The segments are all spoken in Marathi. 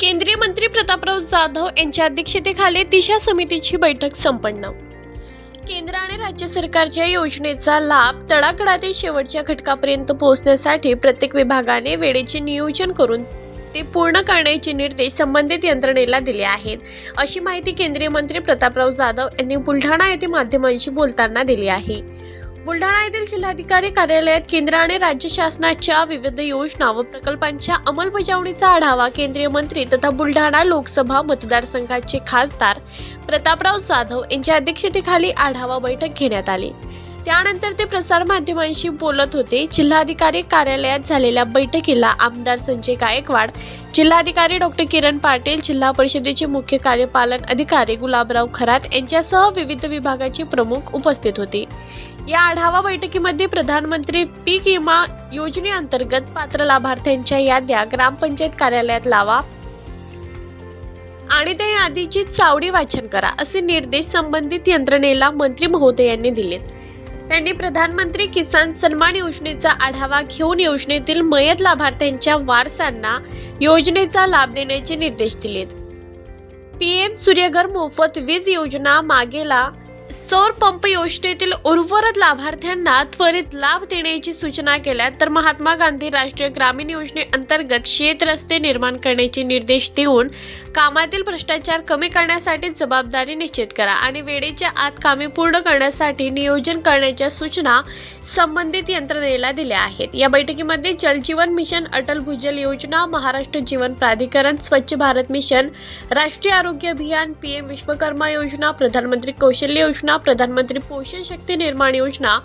केंद्रीय मंत्री प्रतापराव जाधव यांच्या अध्यक्षतेखाली दिशा समितीची बैठक संपन्न. केंद्र आणि राज्य सरकारच्या योजनेचा लाभ तडाखडातील शेवटच्या घटकापर्यंत पोहोचण्यासाठी प्रत्येक विभागाने वेळेचे नियोजन करून ते पूर्ण करण्याचे निर्देश संबंधित यंत्रणेला दिले आहेत. अशी माहिती केंद्रीय मंत्री प्रतापराव जाधव यांनी बुलढाणा येथे माध्यमांशी बोलताना दिली आहे. बुलढाणा येथील जिल्हाधिकारी कार्यालयात केंद्र आणि राज्य शासनाच्या विविध योजना व प्रकल्पांच्या अंमलबजावणीचा आढावा केंद्रीय मंत्री तथा बुलढाणा लोकसभा मतदारसंघाचे खासदार प्रतापराव जाधव यांच्या अध्यक्षतेखाली आढावा बैठक घेण्यात आली. त्यानंतर ते प्रसारमाध्यमांशी बोलत होते. जिल्हाधिकारी कार्यालयात झालेल्या बैठकीला आमदार संजय गायकवाड जिल्हाधिकारी डॉक्टर किरण पाटील जिल्हा परिषदेचे मुख्य कार्यपालन अधिकारी गुलाबराव खरात यांच्यासह विविध विभागाचे प्रमुख उपस्थित होते. या आढावा बैठकीमध्ये प्रधानमंत्री पीक विमा योजनेअंतर्गत पात्र लाभार्थ्यांच्या याद्या ग्रामपंचायत कार्यालयात लावा आणि त्या यादीची चावडी वाचन करा असे निर्देश संबंधित यंत्रणेला मंत्री महोदयांनी दिलेत. त्यांनी प्रधानमंत्री किसान सन्मान योजनेचा आढावा घेऊन योजनेतील मयत लाभार्थ्यांच्या वारसांना योजनेचा लाभ देण्याचे निर्देश दिलेत. पीएम सूर्यघर मोफत वीज योजना मागेला सौर पंप योजनेतील उर्वरित लाभार्थ्यांना त्वरित लाभ देण्याची सूचना केल्या तर महात्मा गांधी राष्ट्रीय ग्रामीण योजनेअंतर्गत शेत रस्ते निर्माण करण्याचे निर्देश देऊन कामातील भ्रष्टाचार कमी करण्यासाठी जबाबदारी निश्चित करा आणि वेळेच्या आत कामे पूर्ण करण्यासाठी नियोजन करण्याच्या सूचना संबंधित यंत्रणेला दिल्या आहेत. या बैठकीमध्ये जलजीवन मिशन अटल भूजल योजना महाराष्ट्र जीवन प्राधिकरण स्वच्छ भारत मिशन राष्ट्रीय आरोग्य अभियान पीएम विश्वकर्मा योजना प्रधानमंत्री कौशल्य योजना प्रधानमंत्री पोषण शक्ती निर्माण योजना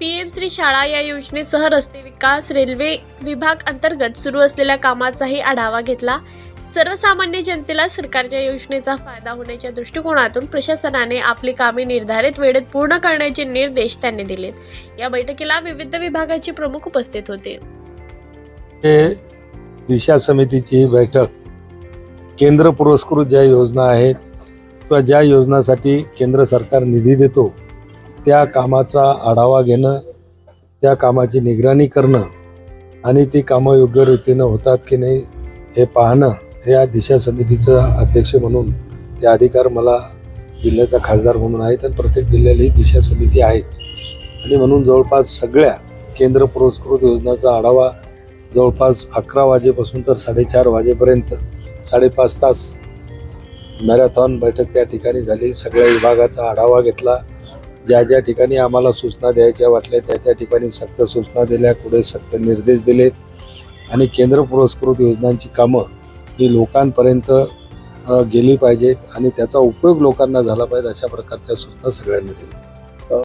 पी एम श्री शाळा या योजनेसह रस्ते विकास रेल्वे विभाग अंतर्गत सुरू असलेल्या कामाचाही आढावा घेतला. सर्वसामान्य जनतेला सरकारच्या योजनेचा फायदा होण्याच्या दृष्टिकोनातून प्रशासनाने आपली कामे निर्धारित वेळेत पूर्ण करण्याचे निर्देश त्यांनी दिलेत. या बैठकीला विविध विभागाचे प्रमुख उपस्थित होते. दिशा समितीची ही बैठक केंद्र पुरस्कृत ज्या योजना आहेत किंवा ज्या योजनासाठी केंद्र सरकार निधी देतो त्या कामाचा आढावा घेणं त्या कामाची निगराणी करणं आणि ती कामं योग्य रीतीनं होतात की नाही हे पाहणं या दिशा समितीचा अध्यक्ष म्हणून ते अधिकार मला जिल्ह्याचा खासदार म्हणून आहेत आणि प्रत्येक जिल्ह्याला ही दिशा समिती आहेत. आणि म्हणून जवळपास सगळ्या केंद्र पुरस्कृत योजनाचा आढावा जवळपास अकरा वाजेपासून तर साडेचार वाजेपर्यंत साडेपाच तास मॅरेथॉन बैठक त्या ठिकाणी झाली. सगळ्या विभागाचा आढावा घेतला. ज्या ज्या ठिकाणी आम्हाला सूचना द्यायच्या वाटल्या त्या त्या ठिकाणी सक्त सूचना दिल्या. पुढे सक्त निर्देश दिलेत. आणि केंद्र पुरस्कृत योजनांची कामं ही लोकांपर्यंत गेली पाहिजेत आणि त्याचा उपयोग लोकांना झाला पाहिजे अशा प्रकारच्या सूचना सगळ्यांनी दिल्या.